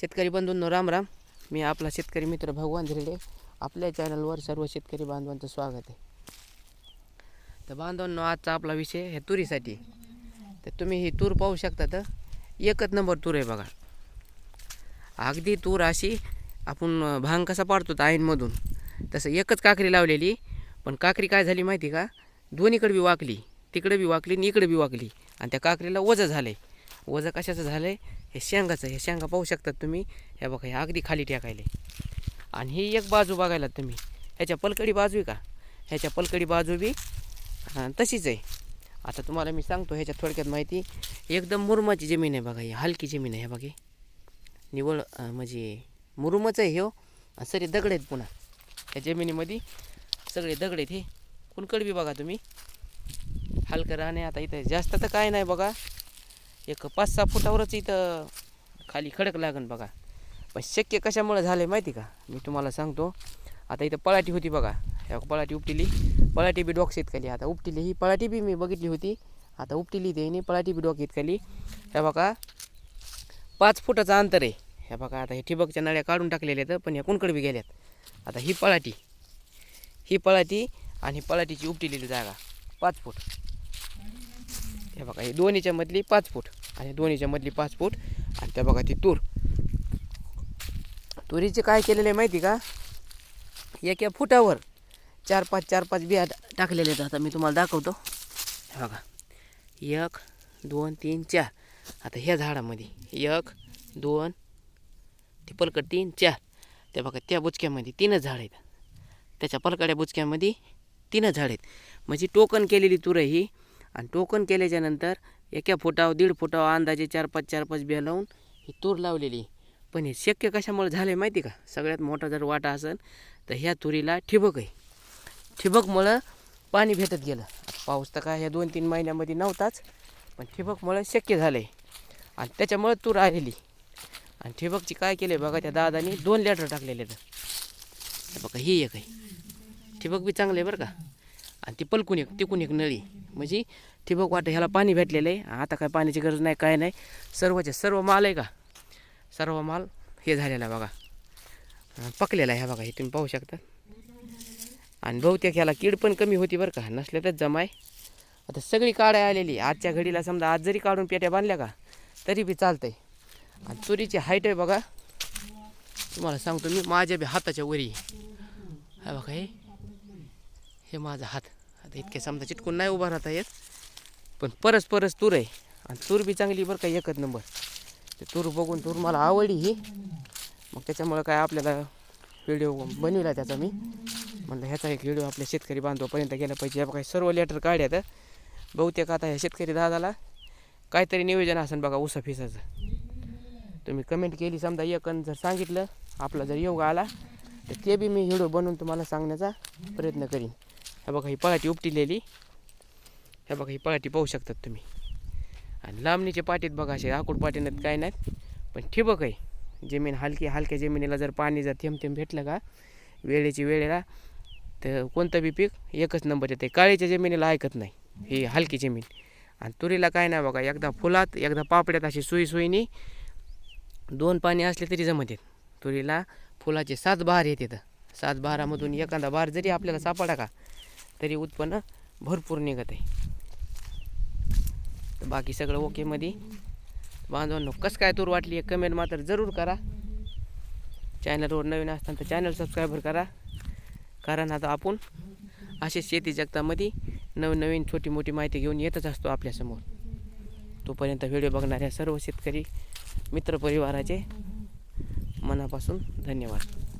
शेतकरी बंधूंनो राम राम. मी आपला शेतकरी मित्र भगवान धिरडे. आपल्या चॅनलवर सर्व शेतकरी बांधवांचं स्वागत आहे. तर बांधवांनो आजचा आपला विषय हे तुरीसाठी. तर तुम्ही ही तूर पाहू शकता तर एकच नंबर तूर आहे बघा. अगदी तूर अशी आपण भांग कसा पाडतो आईनमधून. तसं एकच काकरी लावलेली. पण काकरी काय झाली माहिती का? दोन्हीकडे बी वाकली. तिकडे बी वाकली आणि इकडे बी वाकली. आणि त्या काकरीला वजं झालं आहे वजं कशाचं झालं आहे हे शेंगाचं हे शेंगा पाहू शकतात तुम्ही. हे बघा हे अगदी खाली टाकायले. आणि ही एक बाजू बघायला तुम्ही. ह्याच्या पलकडी बाजू आहे का? ह्याच्या पलकडी बाजू बी तशीच आहे. आता तुम्हाला मी सांगतो ह्याच्या थोडक्यात माहिती. एकदम मुरुमाची जमीन आहे बघा ही हलकी जमीन आहे हे बघा. निवळ म्हणजे मुरुमच आहे हे हो. आणि सगळे दगड आहेत पुन्हा. ह्या जमिनीमध्ये सगळे दगड आहेत हे. कुणकड बी बघा तुम्ही. हलकं राहणे आता इथं जास्त तर काय नाही बघा. एक पाच सहा फुटावरच इथं खाली खडक लागन बघा. पण शक्य कशामुळे झालं आहे माहिती का? मी तुम्हाला सांगतो. आता इथं पळाटी होती बघा. ह्या पळाटी उपटिली. पळाटी बी डॉक्स येत खाली आता उपटिली ही पळाटी बी मी बघितली होती. आता उपटिली ते पळाटी बी डॉक येत खाली ह्या बघा पाच फुटाचं अंतर आहे. ह्या बघा आता हे ठिबकच्या नळ्या काढून टाकलेल्या आहेत पण ह्या कुणकडे बी गेल्यात. आता ही पळाटी ही पळाटी आणि पळाटीची उपटिलेली जागा. पाच फूट. हे बघा हे दोन्हीच्या मधली पाच फूट आणि दोन्हीच्या मधली पाच फूट आणि त्या बघा ती तूर. तुरीचे काय केलेलं आहे माहिती का? एका फुटावर चार पाच चार पाच बिया टाकलेले आहेत. आता मी तुम्हाला दाखवतो. हे बघा एक दोन तीन चार. आता ह्या झाडामध्ये एक दोन ते पलकड तीन चार. त्या बघा त्या बुचक्यामध्ये तीनच झाड आहेत. त्याच्या पलकड्या बुचक्यामध्ये तीनच झाड आहेत. म्हणजे टोकन केलेली तूर ही. आणि टोकन केल्याच्यानंतर एका फुटाव दीड फुटाव अंदाजे चार पाच चार पाच बिया लावून ही तूर लावलेली. पण हे शक्य कशामुळे झालं आहे माहिती का? सगळ्यात मोठा जर वाटा असेल तर ह्या तुरीला ठिबक आहे. ठिबकमुळं पाणी भेटत गेलं. पाऊस तर काय ह्या दोन तीन महिन्यामध्ये नव्हताच पण ठिबकमुळं शक्य झालं आहे आणि त्याच्यामुळं तूर आलेली. आणि ठिबकची काय केले बघा त्या दादानी दोन लेटर टाकलेले तर बघा ही एक आहे. ठिबक बी चांगलं आहे बरं का? आणि ती पलकून एक तिकून एक नळी. म्हणजे ठिबक वाटतं ह्याला पाणी भेटलेलं आहे. आता काय पाण्याची गरज नाही काय नाही. सर्वचे सर्व माल आहे का? सर्व माल हे झालेला आहे बघा. पकलेला आहे हा बघा हे तुम्ही पाहू शकता. आणि बहुतेक ह्याला कीड पण कमी होती बरं का. नसल्या तर जमाय आता सगळी काड्या आलेली आजच्या घडीला समजा आज जरी काढून पेट्या बांधल्या का तरी बी चालतंय. आणि तुरीची हाईट आहे बघा. तुम्हाला सांगतो मी माझ्या बी हाताच्या वरी हा बघा हे. हे माझा हात. आता इतके समजा चिटकून नाही उभा राहता येत. पण परस परस तूर आहे. आणि तूर बी चांगली बरं का एकच नंबर. ते तूर बघून तूर मला आवडली ही. मग त्याच्यामुळं काय आपल्याला व्हिडिओ बनविला त्याचा मी. म्हणलं ह्याचा एक व्हिडिओ आपल्या शेतकरी बांधवापर्यंत गेला पाहिजे. या बघा सर्व लेटर काढ्यात बहुतेक आता ह्या शेतकरी दादाला काहीतरी नियोजन असेल बघा उसा फिसाचं तुम्ही कमेंट केली समजा एकन जर सांगितलं आपला जर योग आला तर ते बी मी व्हिडिओ बनवून तुम्हाला सांगण्याचा प्रयत्न करीन. हे बघा ही पळाटी उपटिलेली. हे बघा ही पळाटी पाहू शकतात तुम्ही. आणि लांबणीचे पाटीत बघा असे आकूड पाटीनात काय नाहीत. पण ठिबक आहे. जमीन हलकी हलक्या जमिनीला जर पाणी जर थेंब थेंब भेटलं का वेळेची वेळेला तर कोणतं बी पीक एकच नंबर येते काळीच्या जमिनीला ऐकत नाही. ही हलकी जमीन. आणि तुरीला काय नाही बघा एकदा फुलात एकदा पापड्यात अशी सुई सुईनी दोन पाणी असले तरी जमत येत तुरीला फुलाचे सात बहार येते सात बहारामधून एखादा बहार जरी आपल्याला सापडा का तरी उत्पन्न भरपूर निघत आहे. तर बाकी सगळं ओकेमध्ये बांधवांनो कसं काय तूर वाटली आहे कमेंट मात्र जरूर करा. चॅनलवर नवीन असताना तर चॅनल सबस्क्राईबर करा. कारण आता आपण असे शेती जगतामध्ये नवीन नवीन छोटी मोठी माहिती घेऊन येतच असतो आपल्यासमोर. तोपर्यंत व्हिडिओ बघणाऱ्या सर्व शेतकरी मित्रपरिवाराचे मनापासून धन्यवाद.